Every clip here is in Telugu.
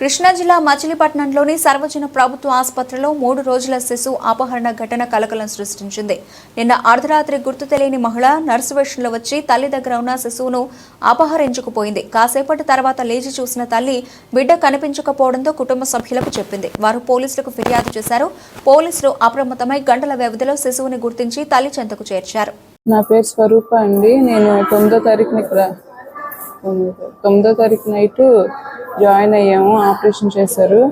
కృష్ణా జిల్లా మచిలీపట్నంలోని సర్వజన ప్రభుత్వ ఆసుపత్రిలో మూడు రోజుల శిశువు అపహరణ ఘటన కలకలం సృష్టించింది. నిన్న అర్ధరాత్రి గుర్తు తెలియని మహిళ నర్సు వేషంలో వచ్చి తల్లి దగ్గర ఉన్న శిశువును అపహరించుకుపోయింది. కాసేపటి తర్వాత లేచి చూసిన తల్లి బిడ్డ కనిపించకపోవడంతో కుటుంబ సభ్యులకు చెప్పింది. వారు పోలీసులకు ఫిర్యాదు చేశారు. పోలీసులు అప్రమత్తమై గంటల వ్యవధిలో శిశువుని గుర్తించి తల్లి చెంతకు చేర్చారు. నా పేరు స్వరూప అండి. నేను తొమ్మిదో తారీఖున ఇక్కడ తొమ్మిదో తారీఖు నైట్ జాయిన్ అయ్యాము ఆపరేషన్ చేశారు.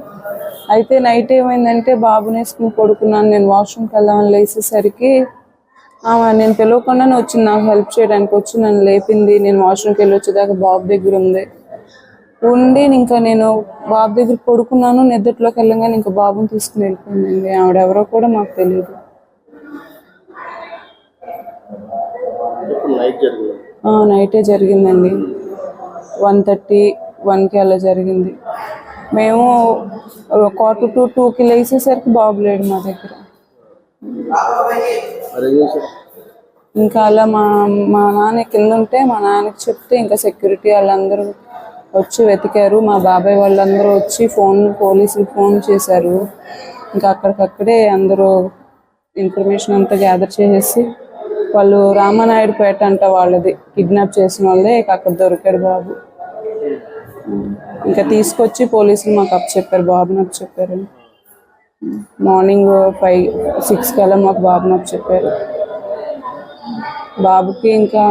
అయితే నైట్ ఏమైందంటే బాబుని వేసుకుని పడుకున్నాను నేను వాష్రూమ్కి వెళ్దామని లేచేసరికి ఆమె నేను పిలవకుండానే వచ్చింది నాకు హెల్ప్ చేయడానికి వచ్చి నన్ను లేపింది. నేను వాష్రూమ్కి వెళ్ళి వచ్చేదాకా బాబు దగ్గర ఉంది ఉండి ఇంకా నేను బాబు దగ్గర పడుకున్నాను నిద్రలోకి వెళ్ళగానే ఇంకా బాబుని తీసుకుని వెళ్ళిపోయిందండి. ఆవిడెవరో కూడా మాకు తెలియదు. నైటే జరిగిందండి. వన్ థర్టీ వన్కి అలా జరిగింది. మేము క్వార్టర్ టు టూకి లేచేసరికి బాబు లేడు మా దగ్గర. ఇంకా అలా మా మా నాన్న కింద ఉంటే మా నాన్నకి చెప్తే ఇంకా సెక్యూరిటీ వాళ్ళందరూ వచ్చి వెతికారు. మా బాబాయ్ వాళ్ళందరూ వచ్చి ఫోన్ పోలీసులు ఫోన్ చేశారు. ఇంకా అక్కడికక్కడే అందరూ ఇన్ఫర్మేషన్ అంతా గ్యాదర్ చేసేసి వాళ్ళు రామానాయుడుపేట అంట వాళ్ళది. కిడ్నాప్ చేసిన వాళ్ళే ఇక అక్కడ దొరికాడు బాబు. ఇంకా తీసుకొచ్చి పోలీసులు మాకు అప్ చెప్పారు బాబుని అప్ చెప్పారు. మార్నింగ్ ఫైవ్ సిక్స్ కల్లా మాకు బాబుని అప్ చెప్పారు. బాబుకి ఇంకా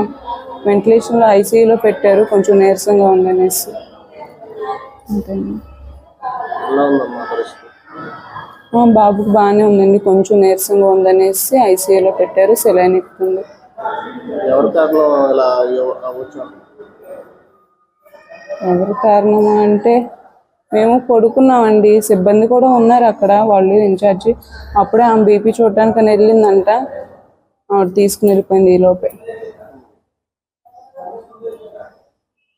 వెంటిలేషన్లో ఐసీయూలో పెట్టారు కొంచెం నీరసంగా ఉందనేసి బాబుకి బాగానే ఉందండి కొంచెం నీరసంగా ఉందనేసి ఐసీయూలో పెట్టారు సెలైన్ ఎక్కుతుంది ఎవరి ఎవరు కారణమా అంటే మేము పడుకున్నామండి. సిబ్బంది కూడా ఉన్నారు అక్కడ. వాళ్ళు ఇన్ఛార్జి అప్పుడే ఆమె బీపీ చూడటానికి వెళ్ళిందంట. ఆవిడ తీసుకుని వెళ్ళిపోయింది ఈ లోపే.